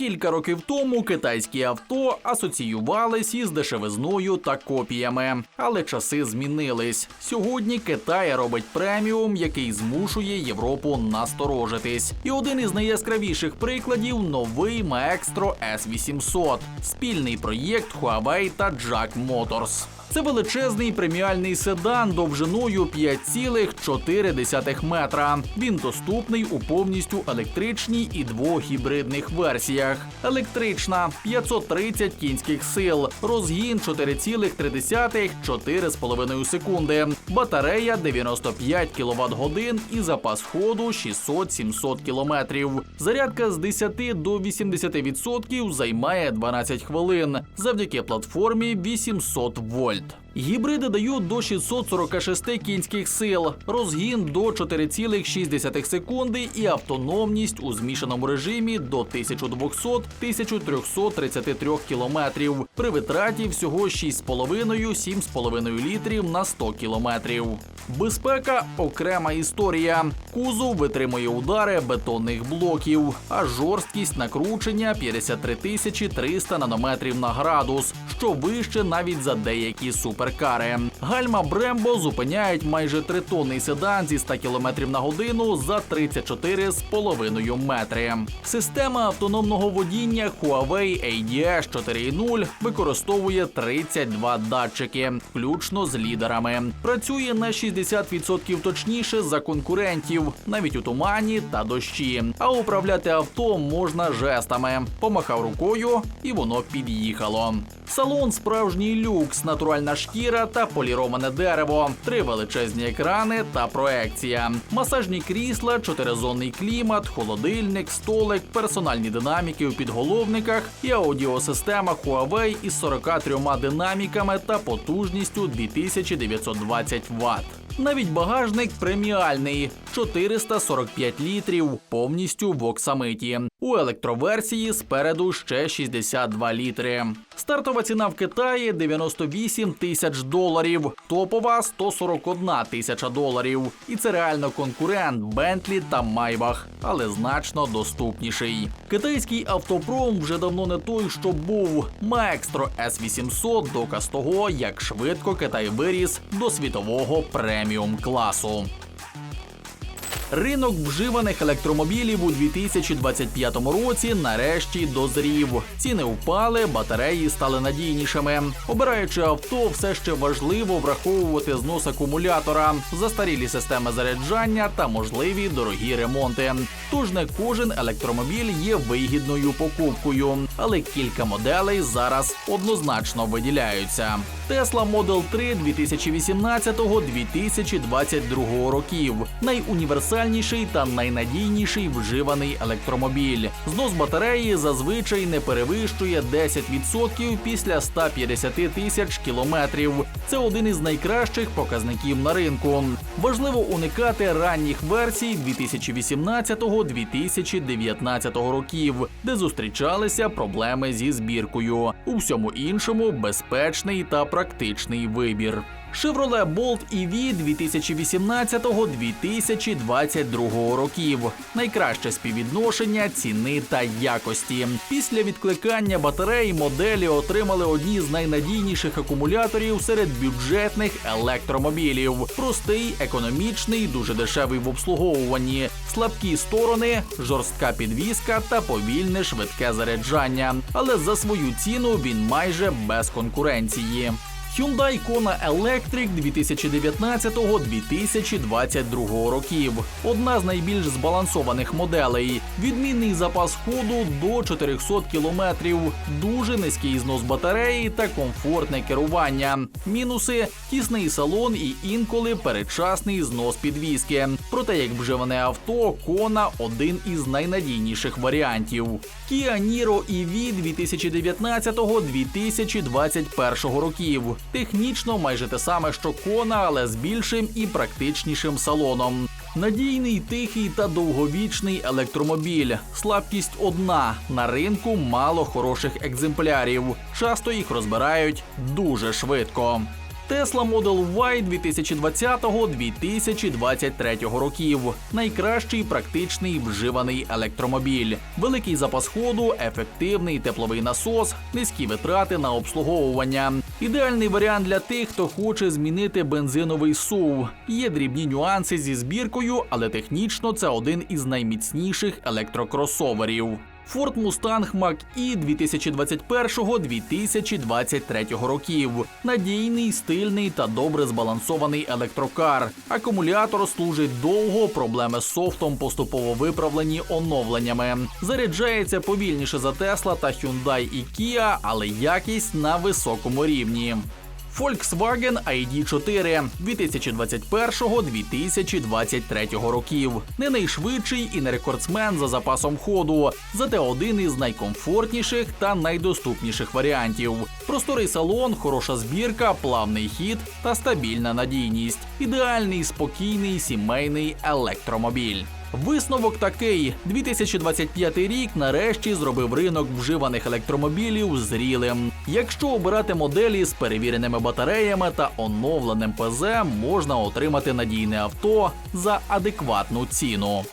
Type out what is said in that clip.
кілька років тому китайські авто асоціювались із дешевизною та копіями, але часи змінились. Сьогодні Китай робить преміум, який змушує Європу насторожитись. І один із найяскравіших прикладів новий Maestro S800 – спільний проєкт Huawei та Jack Motors. Це величезний преміальний седан довжиною 5,4 метра. Він доступний у повністю електричній і двогібридних версіях. Електрична 530 кінських сил, розгін 4,3 4,5 секунди, батарея 95 кВт годин і запас ходу 600-700 км. Зарядка з 10 до 80% займає 12 хвилин завдяки платформі 800 вольт. Gold. Гібриди дають до 646 кінських сил, розгін до 4,6 секунди і автономність у змішаному режимі до 1200-1333 кілометрів при витраті всього 6,5-7,5 літрів на 100 кілометрів. Безпека окрема історія. Кузов витримує удари бетонних блоків, а жорсткість накручення 53 тисячі 300 нанометрів на градус, що вище навіть за деякі суперкари. Гальма Брембо зупиняють майже тритонний седан зі 100 км на годину за 34,5 метри. Система автономного водіння Huawei ADS 4.0 використовує 32 датчики, включно з лідерами. Працює на 60% точніше за конкурентів, навіть у тумані та дощі. А управляти авто можна жестами. Помахав рукою, і воно під'їхало. Салон справжній люкс, натуральна шкіра та поліроване дерево, три величезні екрани та проекція, масажні крісла, чотиризонний клімат, холодильник, столик, персональні динаміки у підголовниках і аудіосистема Huawei із 43 динаміками та потужністю 2920 Вт. Навіть багажник преміальний 445 літрів, повністю в оксамиті. У електроверсії спереду ще 62 літри. Стартова ціна в Китаї 98 тисяч доларів, топова 141 тисяча доларів. І це реально конкурент Бентлі та Майбах, але значно доступніший. Китайський автопром вже давно не той, що був. Маекстро S800 – доказ того, як швидко Китай виріс до світового преміум класу. Ринок вживаних електромобілів у 2025 році нарешті дозрів. Ціни впали, батареї стали надійнішими. Обираючи авто, все ще важливо враховувати знос акумулятора, застарілі системи заряджання та можливі дорогі ремонти. Тож не кожен електромобіль є вигідною покупкою, але кілька моделей зараз однозначно виділяються. Tesla Model 3 2018-2022 років. Найуніверсальніший та найнадійніший вживаний електромобіль. Знос батареї зазвичай не перевищує 10% після 150 тисяч кілометрів. Це один із найкращих показників на ринку. Важливо уникати ранніх версій 2018-2019 років, де зустрічалися проблеми зі збіркою. У всьому іншому безпечний та практичний вибір. Chevrolet Bolt EV 2018-2022 років. Найкраще співвідношення ціни та якості. Після відкликання батарей моделі отримали одні з найнадійніших акумуляторів серед бюджетних електромобілів. Простий, економічний, дуже дешевий в обслуговуванні, слабкі сторони, жорстка підвізка та повільне швидке заряджання. Але за свою ціну він майже без конкуренції. Hyundai Kona Electric 2019-2022 років. Одна з найбільш збалансованих моделей. Відмінний запас ходу до 400 кілометрів, дуже низький знос батареї та комфортне керування. Мінуси тісний салон і інколи передчасний знос підвіски. Проте, як вживане авто, Kona – один із найнадійніших варіантів. Kia Niro EV 2019-2021 років. Технічно майже те саме, що кона, але з більшим і практичнішим салоном. Надійний, тихий та довговічний електромобіль. Слабкість одна на ринку мало хороших екземплярів. Часто їх розбирають дуже швидко. Tesla Model Y 2020-2023 років. Найкращий практичний вживаний електромобіль. Великий запас ходу, ефективний тепловий насос, низькі витрати на обслуговування. Ідеальний варіант для тих, хто хоче змінити бензиновий СУВ. Є дрібні нюанси зі збіркою, але технічно це один із найміцніших електрокросоверів. Ford Mustang Mach-E 2021-2023 років. Надійний, стильний та добре збалансований електрокар. Акумулятор служить довго, проблеми з софтом поступово виправлені оновленнями. Заряджається повільніше за Tesla та Hyundai і Kia, але якість на високому рівні. Volkswagen ID4 2021-2023 років. Не найшвидший і не рекордсмен за запасом ходу, зате один із найкомфортніших та найдоступніших варіантів. Просторий салон, хороша збірка, плавний хід та стабільна надійність. Ідеальний спокійний сімейний електромобіль. Висновок такий: 2025 рік нарешті зробив ринок вживаних електромобілів зрілим. Якщо обирати моделі з перевіреними батареями та оновленим ПЗ, можна отримати надійне авто за адекватну ціну.